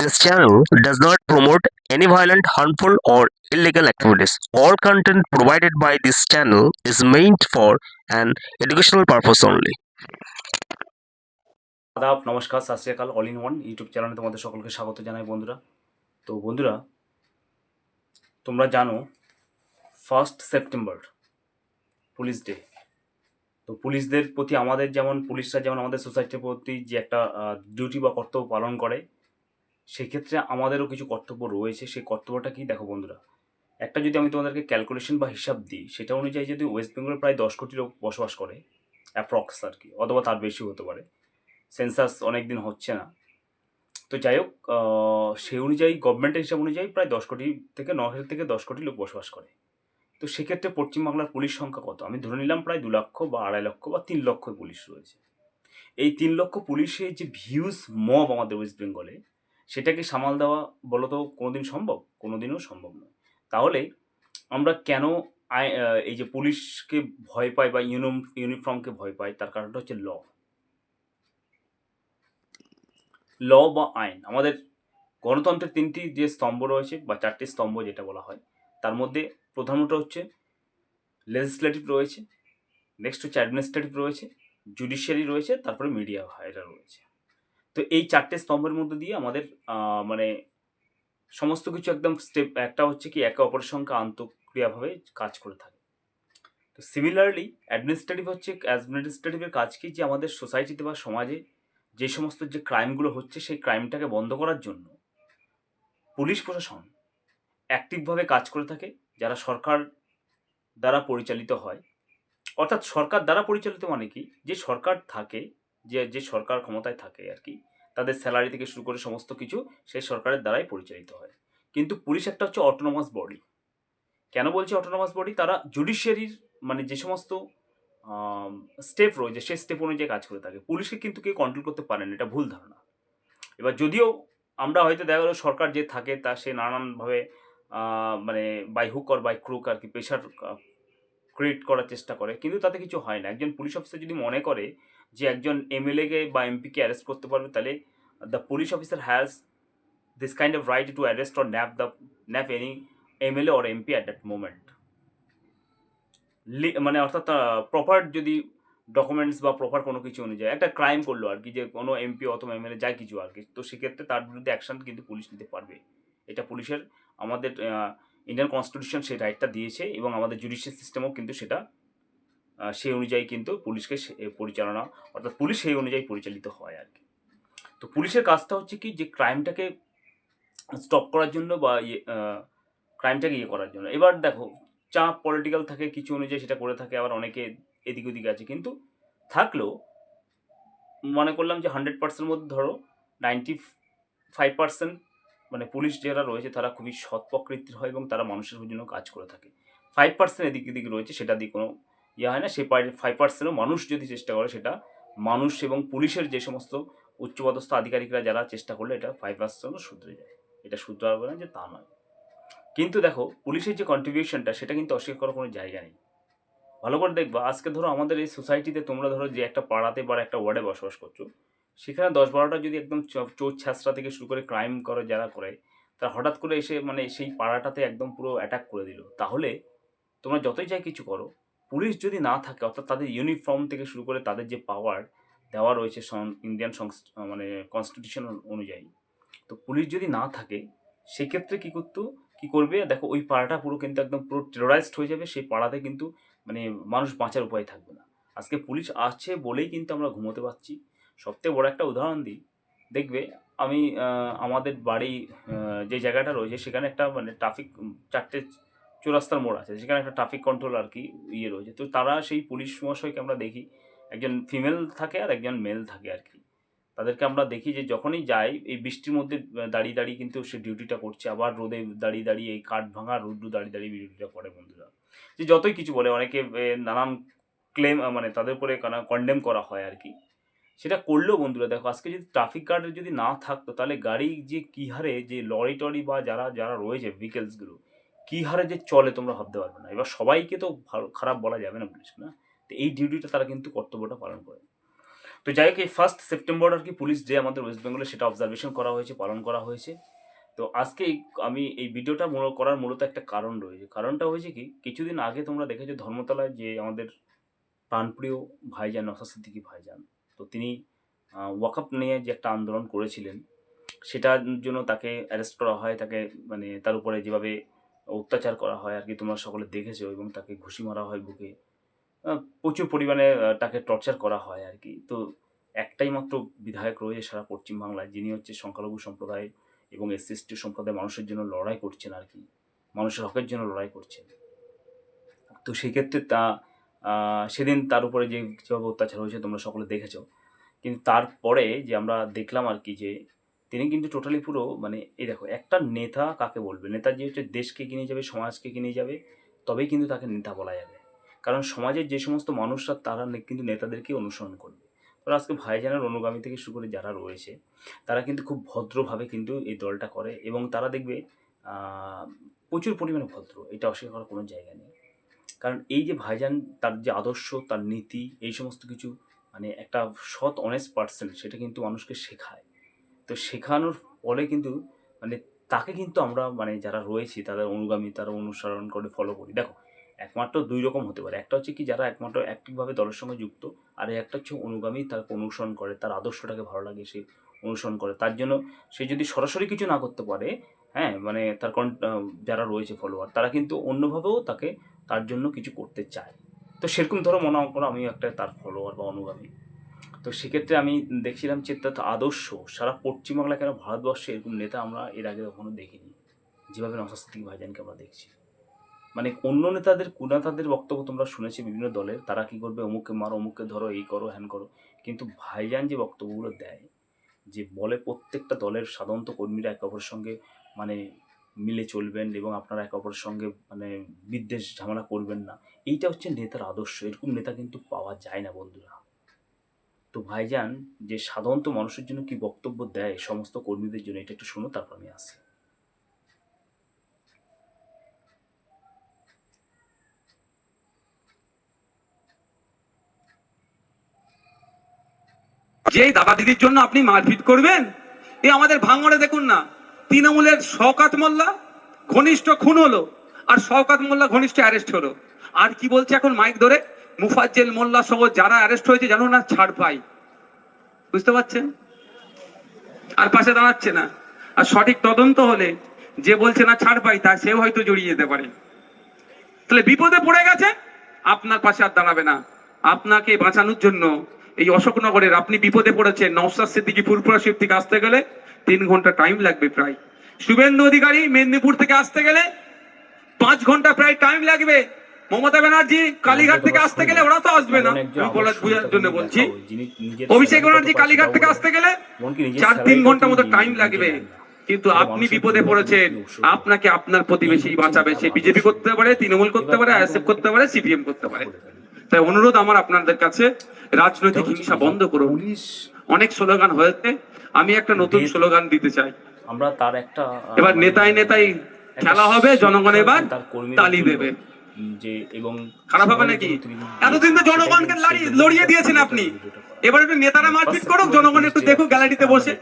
This channel does not promote any violent, harmful, or illegal activities. All content provided by this channel is meant for an educational purpose only. আদাব নমস্কার আকাল all in one YouTube চ্যানেলে তোমাদের সকলকে স্বাগত জানাই বন্ধুরা তো বন্ধুরা তোমরা জানো ফার্স্ট সেপ্টেম্বর পুলিশ ডে তো পুলিশদের প্রতি আমাদের যেমন পুলিশরা যেমন আমাদের সোসাইটির প্রতি যে একটা ডিউটি বা কর্তব্য পালন করে সেক্ষেত্রে আমাদেরও কিছু কর্তব্য রয়েছে। সেই কর্তব্যটা কি? দেখো বন্ধুরা, একটা যদি আমি তোমাদেরকে ক্যালকুলেশন বা হিসাব দিই, সেটা অনুযায়ী যদি ওয়েস্ট বেঙ্গলে প্রায় দশ কোটি লোক বসবাস করে অ্যাপ্রক্স আর কি অথবা তার বেশি হতে পারে। সেন্সাস অনেক দিন হচ্ছে না। তো যাই হোক সেই অনুযায়ী গভর্নমেন্টের হিসাব অনুযায়ী প্রায় দশ কোটি থেকে ন হাজার থেকে দশ কোটি লোক বসবাস করে। তো সেক্ষেত্রে পশ্চিমবাংলার পুলিশ সংখ্যা কত? আমি ধরে নিলাম প্রায় দু লক্ষ বা আড়াই লক্ষ বা তিন লক্ষ পুলিশ রয়েছে। এই তিন লক্ষ পুলিশের যে ভিউজ মব আমাদের ওয়েস্ট বেঙ্গলে সেটাকে সামাল দেওয়া বলো তো কোনোদিন সম্ভব, কোনোদিনও সম্ভব নয়। তাহলে আমরা কেন এই যে পুলিশকে ভয় পাই বা ইউনিফর্ম ইউনিফর্মকে ভয় পাই, তার কারণটা হচ্ছে ল। ল বা আইন। আমাদের গণতন্ত্রের তিনটি যে স্তম্ভ রয়েছে বা চারটি স্তম্ভ যেটা বলা হয়, তার মধ্যে প্রধানত হচ্ছে লেজিসলেটিভ রয়েছে নেক্সট হচ্ছে অ্যাডমিনিস্ট্রেটিভ রয়েছে জুডিশিয়ারি রয়েছে, তারপরে মিডিয়া এটা রয়েছে। তো এই চারটে স্তম্ভের মধ্যে দিয়ে আমাদের মানে সমস্ত কিছু একদম স্টেপ একটা হচ্ছে কি একে অপরের সঙ্গে আন্তঃক্রিয়াভাবে কাজ করে থাকে। তো সিমিলারলি অ্যাডমিনিস্ট্রেটিভ হচ্ছে অ্যাডমিনিস্ট্রেটিভের কাজ কি যে আমাদের সোসাইটিতে বা সমাজে যে সমস্ত যে ক্রাইমগুলো হচ্ছে, সেই ক্রাইমটাকে বন্ধ করার জন্য পুলিশ প্রশাসন অ্যাক্টিভভাবে কাজ করে থাকে, যারা সরকার দ্বারা পরিচালিত হয়। অর্থাৎ সরকার দ্বারা পরিচালিত মানে কি? যে সরকার থাকে যে যে সরকার ক্ষমতায় থাকে আর কি, তাদের স্যালারি থেকে শুরু করে সমস্ত কিছু সেই সরকারের দ্বারাই পরিচালিত হয়। কিন্তু পুলিশ একটা হচ্ছে অটোনোমাস বডি কেন বলছি অটোনোমাস বডি তারা জুডিশিয়ারির মানে যে সমস্ত স্টেপ রয়েছে, সেই স্টেপ অনুযায়ী কাজ করে থাকে। পুলিশকে কিন্তু কেউ কন্ট্রোল করতে পারেন এটা ভুল ধারণা। এবার যদিও আমরা হয়তো দেখা গেলো সরকার যে থাকে, তা সে নানানভাবে মানে by hook or by crook আর কি প্রেশার ক্রিয়েট করার চেষ্টা করে, কিন্তু তাতে কিছু হয় না। একজন পুলিশ অফিসার যদি মনে করে যে একজন এমএলএকে বা এমপিকে অ্যারেস্ট করতে পারবে, তাহলে the police officer has this kind of right to arrest or nap the nap any MLA or MP at that moment মানে অর্থাৎ প্রপার যদি ডকুমেন্টস বা প্রপার কোনো কিছু অনুযায়ী, একটা ক্রাইম করল আর কি, যে কোনো এমপি অথবা এমএলএ যাই কিছু আর কি, তো সেক্ষেত্রে তার বিরুদ্ধে অ্যাকশন কিন্তু পুলিশ নিতে পারবে। এটা পুলিশের আমাদের ইন্ডিয়ান কনস্টিটিউশন সেই রাইটটা দিয়েছে এবং আমাদের জুডিশিয়াল সিস্টেমও কিন্তু সেটা সেই অনুযায়ী কিন্তু পুলিশকে পরিচালনা, অর্থাৎ পুলিশ সেই অনুযায়ী পরিচালিত হয় আর কি। তো পুলিশের কাজটা হচ্ছে কি যে ক্রাইমটাকে স্টপ করার জন্য বা ইয়ে ক্রাইমটাকে ইয়ে করার জন্য। এবার দেখো, চাপ পলিটিক্যাল থাকে, কিছু অনুযায়ী সেটা করে থাকে, আবার অনেকে এদিক ওদিক আছে। কিন্তু থাকলেও মনে করলাম যে হান্ড্রেড পার্সেন্ট মধ্যে ধরো নাইনটি ফাইভ পার্সেন্ট মানে পুলিশ যারা রয়েছে, তারা খুবই সৎ প্রকৃতির হয় এবং তারা মানুষের জন্য কাজ করে থাকে। ফাইভ পার্সেন্ট এদিক এদিক রয়েছে, সেটা দিয়ে কোনো ইয়ে হয় না। সেই ফাইভ পার্সেন্টও মানুষ যদি চেষ্টা করে, সেটা মানুষ এবং পুলিশের যে সমস্ত উচ্চপদস্থ আধিকারিকরা যারা চেষ্টা করলে, এটা ফাইভ পার্সেন্টও শুধরে যায়। এটা শুধরাবে না যে তা নয়। কিন্তু দেখো, পুলিশের যে কন্ট্রিবিউশনটা সেটা কিন্তু অস্বীকার করার কোনো জায়গা নেই। ভালো করে দেখবা, আজকে ধরো আমাদের এই সোসাইটিতে তোমরা ধরো যে একটা পাড়াতে বা একটা ওয়ার্ডে বসবাস করছ সেখানে দশ বারোটা যদি একদম চোর ছ্যাঁচড়া থেকে শুরু করে ক্রাইম করে যারা করে তারা হঠাৎ করে এসে মানে সেই পাড়াটাতে একদম পুরো অ্যাটাক করে দিল। তাহলে তোমরা যতই যাই কিছু করো, পুলিশ যদি না থাকে, অর্থাৎ তাদের ইউনিফর্ম থেকে শুরু করে তাদের যে পাওয়ার দেওয়া রয়েছে ইন্ডিয়ান মানে কনস্টিটিউশন অনুযায়ী, তো পুলিশ যদি না থাকে, সেক্ষেত্রে কী করতো, কী করবে? দেখো ওই পাড়াটা পুরো কিন্তু একদম পুরো টেরোরাইজড হয়ে যাবে, সেই পাড়াতে কিন্তু মানে মানুষ বাঁচার উপায় থাকবে না। আজকে পুলিশ আসছে বলেই কিন্তু আমরা ঘুমোতে পারছি। সবথেকে বড় একটা উদাহরণ দিই। দেখবে আমি আমাদের বাড়ি যে জায়গাটা রয়েছে সেখানে একটা মানে ট্রাফিক চারটে চৌরাস্তার মোড় আছে। সেখানে একটা ট্রাফিক কন্ট্রোল আর কি ইয়ে রয়েছে। তো তারা সেই পুলিশ মহাশয়কে আমরা দেখি। একজন ফিমেল থাকে আর একজন মেল থাকে আর কি। তাদেরকে আমরা দেখি যে যখনই যাই এই বৃষ্টির মধ্যে দাঁড়িয়ে দাঁড়িয়ে কিন্তু সে ডিউটিটা করছে। আবার রোদে দাঁড়িয়ে দাঁড়িয়ে এই কাঠ ভাঙা রোদ্রু দাঁড়িয়ে দাঁড়িয়ে ডিউটিটা করে বন্ধুরা। যে যতই কিছু বলে, অনেকে নানান ক্লেম মানে তাদের উপরে কন্ডেম করা হয় আর কি। সেটা করলেও বন্ধুরা, দেখো আজকে যদি ট্রাফিক গার্ডের যদি না থাকতো, তাহলে গাড়ি যে কী হারে যে লরি টরি বা যারা যারা রয়েছে ভেহিকেলসগুলো কী হারে যে চলে তোমরা ভাবতে পারবে না। এবার সবাইকে তো ভালো, খারাপ বলা যাবে না পুলিশ না? তো এই ডিউটিটা তারা কিন্তু কর্তব্যটা পালন করে। তো যাই হোক, এই ফার্স্ট সেপ্টেম্বর আর কি পুলিশ ডে আমাদের ওয়েস্ট বেঙ্গলে সেটা অবজারভেশন করা হয়েছে, পালন করা হয়েছে। তো আজকে আমি এই ভিডিওটা করার মূলত একটা কারণ রয়েছে। কারণটা হয়েছে কি, কিছুদিন আগে তোমরা দেখেছ ধর্মতলায় যে আমাদের প্রাণপ্রিয় ভাইজান নসা সিদ্দিকি ভাইজান তো তিনি ওয়াকআপ নিয়ে যে একটা আন্দোলন করেছিলেন, সেটার জন্য তাকে অ্যারেস্ট করা হয়, তাকে মানে তার উপরে যেভাবে অত্যাচার করা হয়, আর কি তোমরা সকলে দেখেছ এবং তাকে ঘুষি মারা হয় বুকে প্রচুর পরিমাণে তাকে টর্চার করা হয় আর কি। তো একটাই মাত্র বিধায়ক রয়েছে সারা পশ্চিমবাংলায়, যিনি হচ্ছে সংখ্যালঘু সম্প্রদায় এবং এসসি এসটি সম্প্রদায় মানুষের জন্য লড়াই করছেন আর কি, মানুষের হকের জন্য লড়াই করছেন। তো সেক্ষেত্রে তা সেদিন তার উপরে যে যেভাবে অত্যাচার হয়েছে তোমরা সকলে দেখেছ। কিন্তু তারপরে যে আমরা দেখলাম আর কি যে, তিনি কিন্তু টোটালি পুরো মানে এই দেখো, একটা নেতা কাকে বলবে? নেতা যে হচ্ছে দেশকে কিনে যাবে, সমাজকে কিনে যাবে? তবেই কিন্তু তাকে নেতা বলা যাবে। কারণ সমাজের যে সমস্ত মানুষরা, তারা কিন্তু নেতাদেরকে অনুসরণ করবে। ধরো আজকে ভাইজানের অনুগামী থেকে শুরু করে যারা রয়েছে, তারা কিন্তু খুব ভদ্রভাবে কিন্তু এই দলটা করে এবং তারা দেখবে প্রচুর পরিমাণে ভদ্র, এটা অস্বীকার করার কোনো জায়গা নেই। কারণ এই যে ভাইজান, তার যে আদর্শ, তার নীতি, এই সমস্ত কিছু মানে একটা সৎ অনেস্ট পার্সন সেটা কিন্তু মানুষকে শেখায়। তো শেখানোর ফলে কিন্তু মানে তাকে কিন্তু আমরা মানে যারা রয়েছি, তাদের অনুগামী, তারা অনুসরণ করে ফলো করি। দেখো, একমাত্র দুই রকম হতে পারে। একটা হচ্ছে কি, যারা একমাত্র অ্যাক্টিভভাবে দলের সঙ্গে যুক্ত, আর একটা হচ্ছে অনুগামী তাকে অনুসরণ করে, তার আদর্শটাকে ভালো লাগে, সে অনুসরণ করে। তার জন্য সে যদি সরাসরি কিছু না করতে পারে হ্যাঁ মানে তার যারা রয়েছে ফলোয়ার তারা কিন্তু অন্যভাবেও তাকে তার জন্য কিছু করতে চায়। তো সেরকম ধরো মনে করো আমি একটা তার ফলোয়ার বা অনুগামী। তো সেক্ষেত্রে আমি দেখছিলাম যে তার আদর্শ সারা পশ্চিমবাংলা কেন ভারতবর্ষে এরকম নেতা আমরা এর আগে কখনো দেখিনি? যেভাবে নসাস্তিক ভাইজানকে আমরা দেখছি। মানে অন্য নেতাদের, কুনেতাদের বক্তব্য তোমরা শুনেছি বিভিন্ন দলের, তারা কি করবে? অমুককে মারো, অমুককে ধরো, এই করো, হ্যান করো। কিন্তু ভাইজান যে বক্তব্যগুলো দেয়, যে বলে প্রত্যেকটা দলের সাধারণত কর্মীরা একে অপরের সঙ্গে মানে মিলে চলবেন এবং আপনারা একে অপরের সঙ্গে মানে বিদ্বেষ, ঝামেলা করবেন না। এইটা হচ্ছে নেতার আদর্শ। এরকম নেতা কিন্তু পাওয়া যায় না বন্ধুরা। তো ভাইজান, যে সাধারণত মানুষের জন্য কি বক্তব্য দেয় সমস্ত কর্মীদের জন্য, এটা একটু শোনো, তারপর আমি আসি যে দাদা দিদির জন্য আপনি মারপিট করবেন, এ আমাদের ভাঙড়ে দেখুন না। তৃণমূলের শওকাত মোল্লা, ঘনিষ্ঠ খুন হলো, আর শওকাত মোল্লা ঘনিষ্ঠ অ্যারেস্ট হলো। আর কি বলছে এখন মাইক ধরে? মুফাজ্জেল মোল্লা সহ যারা অ্যারেস্ট হয়েছে, জানো না, ছাড় পাই। বুঝতে পারছেন? আর পাশে দাঁড়াচ্ছে না। আর সঠিক তদন্ত হলে যে বলছে না ছাড় পাই, তা সেও হয়তো জড়িয়ে যেতে পারে। তাহলে বিপদে পড়ে গেছে, আপনার পাশে আর দাঁড়াবে না। আপনাকে বাঁচানোর জন্য এই অশোকনগরের আপনি বিপদে পড়েছেন নওসাদ সিদ্দিকি ফুরপুরা শিব থেকে আসতে গেলে তিন ঘণ্টা টাইম লাগবে প্রায়। শুভেন্দু অধিকারী মেদিনীপুর থেকে আসতে গেলে পাঁচ ঘণ্টা প্রায় টাইম লাগবে। মমতা ব্যানার্জি কালীঘাট থেকে আসতে গেলে ওরা তো আসবে না। বলার বোঝার জন্য বলছি অভিষেক ব্যানার্জি কালীঘাট থেকে আসতে গেলে চার তিন ঘণ্টা মতো টাইম লাগবে। কিন্তু আপনি বিপদে পড়েছেন আপনাকে আপনার প্রতিবেশী বাঁচাবে সে বিজেপি করতে পারে তৃণমূল করতে পারে আইএসএফ করতে পারে সিপিএম করতে পারে। তাই অনুরোধ আমার আপনাদের কাছে রাজনৈতিক হিংসা বন্ধ করুন। অনেক স্লোগান হয়েছে আমি একটা নতুন স্লোগান দিতে চাই। আমরা তার একটা এবার মানে, নেতায় নেতায় খেলা হবে, জনগণ এবার তালি দেবে। যে এবং খারাপ হবে নাকি? এতদিন তো জনগণকে লড়িয়ে দিয়েছেন আপনি। এবার একটু নেতারা মারপিট করুক জনগণ একটু ডে দেখুক গ্যালারিতে বসে।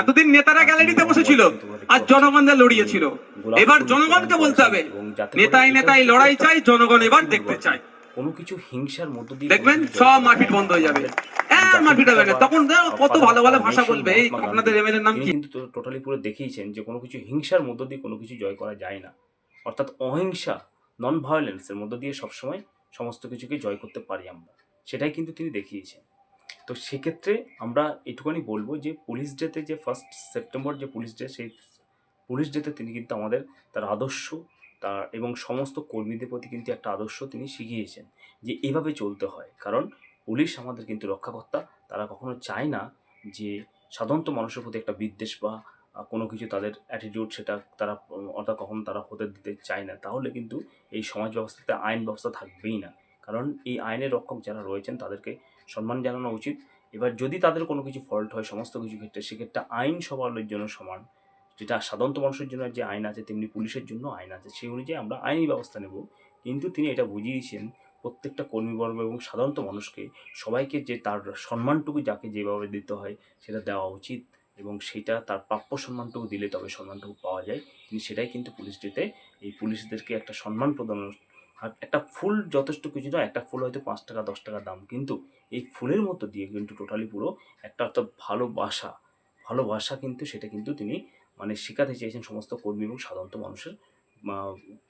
এতদিন নেতারা গ্যালারিতে বসেছিল আর জনগণদের লড়িয়েছিল। এবার জনগণকে বলতে হবে নেতাই নেতাই লড়াই চাই জনগণ এবার দেখতে চায়। কোনো কিছু হিংসার মধ্য দিয়ে দেখবেন সব মারপিট বন্ধ হয়ে যাবে। হ্যাঁ জাতির মারপিট হবে না। পিতা তখন কত ভালো ভালো ভাষা বলবে। আপনাদের এমএলএর নাম কিন্তু টোটালি পুরো দেখিয়েছেন যে কোনো কিছু হিংসার মধ্য দিয়ে কোনো কিছু জয় করা যায় না। অর্থাৎ অহিংসা নন ভায়োলেন্সের মধ্য দিয়ে সবসময় সমস্ত কিছুকে জয় করতে পারি আমরা। সেটাই কিন্তু তিনি দেখিয়েছেন। তো সেক্ষেত্রে আমরা এটুখানি বলব যে পুলিশ ডেতে যে ফার্স্ট সেপ্টেম্বর যে পুলিশ ডে সেই পুলিশ ডেতে তিনি কিন্তু আমাদের তার আদর্শ তার এবং সমস্ত কর্মীদের প্রতি কিন্তু একটা আদর্শ তিনি শিখিয়েছেন যে এভাবে চলতে হয়। কারণ পুলিশ আমাদের কিন্তু রক্ষাকর্তা। তারা কখনো চায় না যে সাধারণত মানুষের প্রতি একটা বিদ্বেষ বা কোনো কিছু তাদের অ্যাটিটিউড সেটা তারা অর্থাৎ কখনো তারা হতে দিতে চায় না। তাহলে কিন্তু এই সমাজ ব্যবস্থাতে, আইন ব্যবস্থা থাকবেই না। কারণ এই আইনের রক্ষক যারা রয়েছেন তাদেরকে সম্মান জানানো উচিত। এবার যদি তাদের কোনো কিছু ফল্ট হয়, সমস্ত কিছু ক্ষেত্রে, সেক্ষেত্রে আইন সবার জন্য সমান। যেটা সাধারণত মানুষের জন্য যে আইন আছে, তেমনি পুলিশের জন্য আইন আছে, সেই অনুযায়ী আমরা আইনি ব্যবস্থা নেব। কিন্তু তিনি এটা বুঝিয়েছেন, প্রত্যেকটা কর্মীবর্গ এবং সাধারণত মানুষকে সবাইকে যে তার সম্মানটুকু যাকে যেভাবে দিতে হয়, সেটা দেওয়া উচিত এবং সেটা তার প্রাপ্য সম্মানটুকু দিলে তবে সম্মানটুকু পাওয়া যায়। তিনি সেটাই কিন্তু পুলিশ ডেতে এই পুলিশদেরকে একটা সম্মান প্রদান আর একটা ফুল যথেষ্ট কিছু নয়, একটা ফুল হয়তো পাঁচ টাকা, দশ টাকা দাম। কিন্তু এই ফুলের মতো দিয়ে কিন্তু টোটালি পুরো একটা অর্থাৎ ভালোবাসা ভালোবাসা কিন্তু সেটা কিন্তু তিনি মানে শেখাতে চেয়েছেন সমস্ত কর্মী এবং সাধারণত মানুষের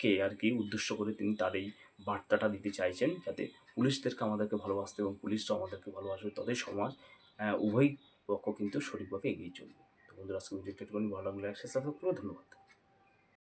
কে আর কি উদ্দেশ্য করে তিনি তার এই বার্তাটা দিতে চাইছেন যাতে পুলিশদেরকে আমাদেরকে ভালোবাসতে এবং পুলিশরা আমাদেরকে ভালোবাসবে। তাদের সমাজ উভয় পক্ষ কিন্তু সঠিকভাবে এগিয়ে চলবে। তো বন্ধুরা, আজকে ভিডিওটা একটুখানি ভালো লাগলে একসাথে ধন্যবাদ।